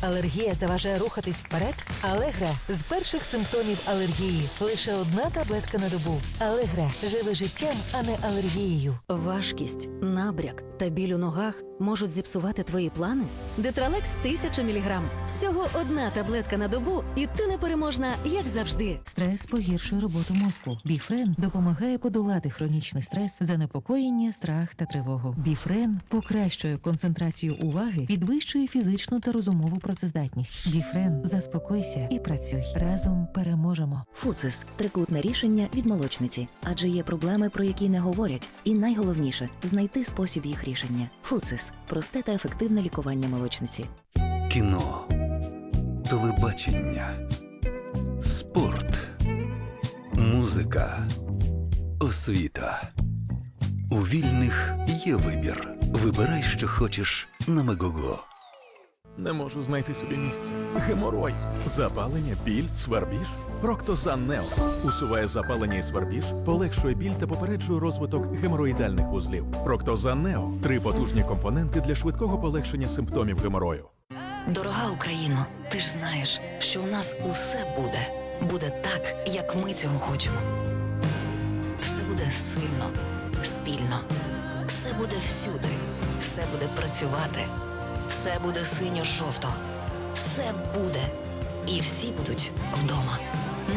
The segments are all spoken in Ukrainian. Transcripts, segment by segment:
Алергія заважає рухатись вперед? Алегра з перших симптомів алергії. Лише одна таблетка на добу. Алегра живи життям, а не алергією. Важкість, набряк та біль у ногах можуть зіпсувати твої плани? Детралекс 1000 мг. Всього одна таблетка на добу, і ти непереможна, як завжди. Стрес погіршує роботу мозку. Біфрен допомагає подолати хронічний стрес, занепокоєння, страх та тривогу. Біфрен покращує концентрацію уваги, підвищує фізичну та розумову працездатність. Біфрен, заспокойся і працюй. Разом переможемо. Фуцис трикутне рішення від молочниці, адже є проблеми, про які не говорять. І найголовніше знайти спосіб їх рішення. Фуцис просте та ефективне лікування молочниці. Кіно, телебачення, спорт, музика, освіта. У вільних є вибір. Вибирай, що хочеш на Мегого. Не можу знайти собі місця. Геморой, запалення, біль, свербіж. Проктозан Нео усуває запалення і свербіж, полегшує біль та попереджує розвиток геморроїдальних вузлів. Проктозан Нео три потужні компоненти для швидкого полегшення симптомів геморою. Дорога Україно, ти ж знаєш, що у нас усе буде. Буде так, як ми цього хочемо. Все буде сильно, спільно. Все буде всюди. Все буде працювати. Все буде синьо-жовто. Все буде. І всі будуть вдома.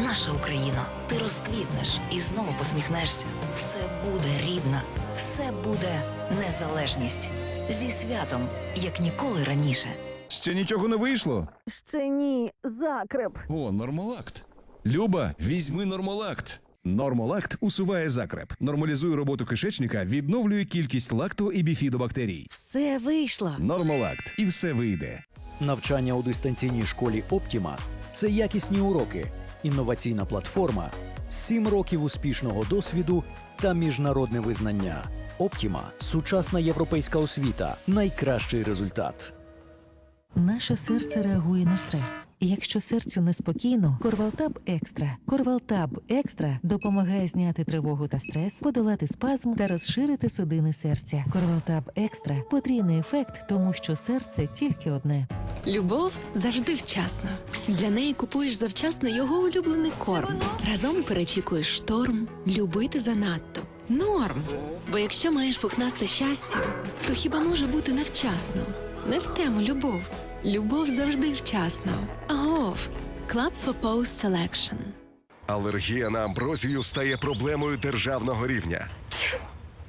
Наша Україна, ти розквітнеш і знову посміхнешся. Все буде рідна, все буде незалежність. Зі святом, як ніколи раніше. Ще нічого не вийшло. Ще ні, закреп. О, нормалакт. Люба, візьми нормалакт. Нормалакт усуває закреп, нормалізує роботу кишечника, відновлює кількість лакто і біфідобактерій. Все вийшло. Нормалакт, і все вийде. Навчання у дистанційній школі Оптіма це якісні уроки, інноваційна платформа, 7 років успішного досвіду та міжнародне визнання. Оптіма сучасна європейська освіта, найкращий результат. Наше серце реагує на стрес. І Якщо серцю неспокійно, Корвалтаб Екстра. Корвалтаб Екстра допомагає зняти тривогу та стрес, подолати спазм та розширити судини серця. Корвалтаб Екстра потрійний ефект, тому що серце тільки одне. Любов завжди вчасна. Для неї купуєш завчасно його улюблений корм. Разом перечікуєш шторм, любити занадто. Норм. Бо якщо маєш пухнасте щастя, то хіба може бути невчасно? Не в тему любов. Любов завжди вчасно. Агов. Club for Post Selection. Алергія на амброзію стає проблемою державного рівня.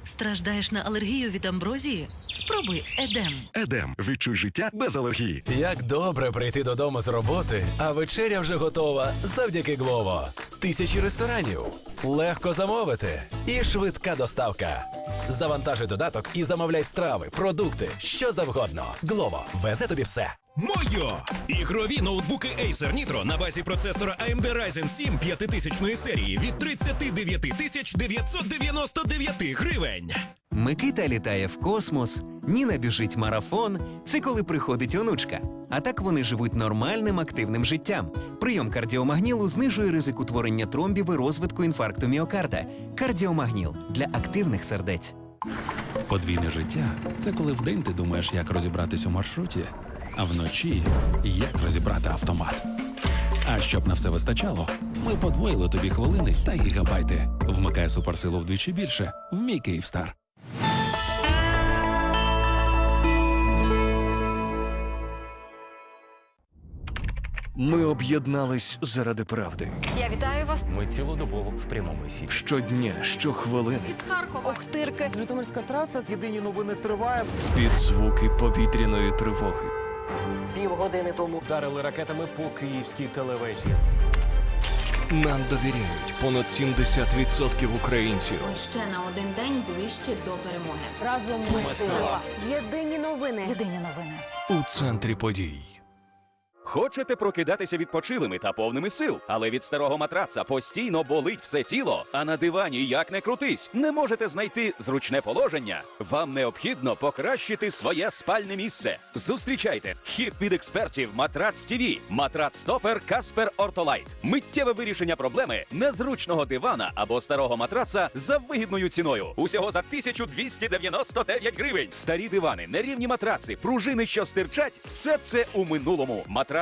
Страждаєш на алергію від амброзії? Спробуй Едем. Едем. Відчуй життя без алергії. Як добре прийти додому з роботи, а вечеря вже готова завдяки Глово. Тисячі ресторанів, легко замовити і швидка доставка. Завантажуй додаток і замовляй страви, продукти, що завгодно. Глово везе тобі все. Мойо! Ігрові ноутбуки Acer Nitro на базі процесора AMD Ryzen 7 5000 серії від 39 тисяч 999 гривень. Микита літає в космос, Ніна біжить марафон. Це коли приходить онучка. А так вони живуть нормальним активним життям. Прийом кардіомагнілу знижує ризик утворення тромбів і розвитку інфаркту міокарда. Кардіомагніл для активних сердець. Подвійне життя це коли вдень ти думаєш, як розібратись у маршруті, а вночі як розібрати автомат. А щоб на все вистачало, ми подвоїли тобі хвилини та гігабайти. Вмикай суперсилу вдвічі більше в мій Київстар. Ми об'єднались заради правди. Я вітаю вас Ми цілодобово в прямому ефірі. Щодня, щохвилини. із Харкова. Охтирки. Житомирська траса. Єдині новини триває. Під звуки повітряної тривоги. Півгодини тому вдарили ракетами по київській телевежі. Нам довіряють понад 70% українців. Ще на один день ближче до перемоги. Разом ми сила. Єдині новини. Єдині новини. У центрі подій. Хочете прокидатися відпочилими та повними сил, але від старого матраца постійно болить все тіло, а на дивані як не крутись, не можете знайти зручне положення. Вам необхідно покращити своє спальне місце. Зустрічайте хід від експертів Матрац ТВ, Матрац Стопер Каспер Ортолайт. Миттєве вирішення проблеми незручного дивана або старого матраца за вигідною ціною. Усього за 1299 гривень. Старі дивани, нерівні матраци, пружини, що стирчать, все це у минулому. Матрац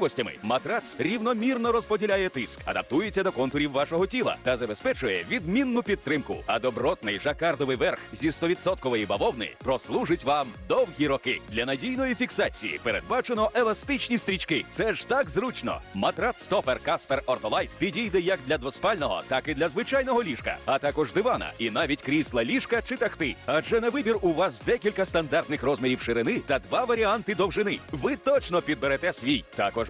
матрац рівномірно розподіляє тиск, адаптується до контурів вашого тіла та забезпечує відмінну підтримку. А добротний жакардовий верх зі 100% бавовни прослужить вам довгі роки. Для надійної фіксації передбачено еластичні стрічки. Це ж так зручно. Матрац Стопер Каспер Ортолайт підійде як для двоспального, так і для звичайного ліжка, а також дивана і навіть крісла ліжка чи тахти. Адже на вибір у вас декілька стандартних розмірів ширини та два варіанти довжини. Ви точно підберете свій. Також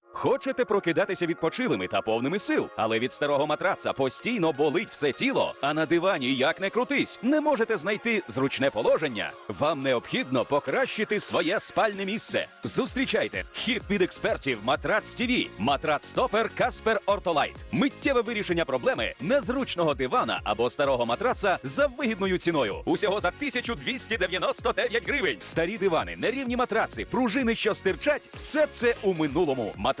Хочете прокидатися відпочилими та повними сил, але від старого матраца постійно болить все тіло, а на дивані як не крутись, не можете знайти зручне положення. Вам необхідно покращити своє спальне місце. Зустрічайте хід від експертів Матрац ТВ, Матрац Стопер Каспер Ортолайт. Миттєве вирішення проблеми незручного дивана або старого матраца за вигідною ціною. Усього за 1299 гривень. Старі дивани, нерівні матраци, пружини, що стирчать, все це у минулому. Матрац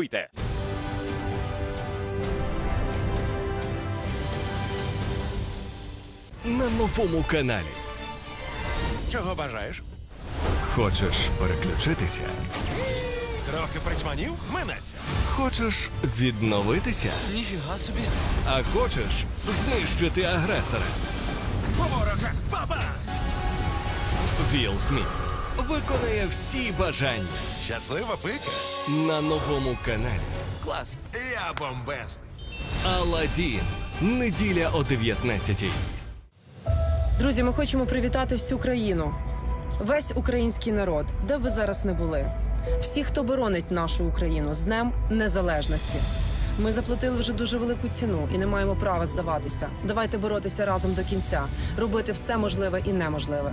Телефонуйте. На новому каналі. Чого бажаєш? Хочеш переключитися? Трохи присманів? Минеться. Хочеш відновитися? Ніфіга собі. А хочеш знищити агресора? По ворогах, баба! Вілл Сміт виконає всі бажання Щаслива пика? на новому каналі. Клас. Я бомбезний. Аладдін. Неділя о 19 Друзі, ми хочемо привітати всю країну, весь український народ, де б ви зараз не були. Всі, хто боронить нашу Україну з Днем Незалежності. Ми заплатили вже дуже велику ціну і не маємо права здаватися. Давайте боротися разом до кінця, робити все можливе і неможливе.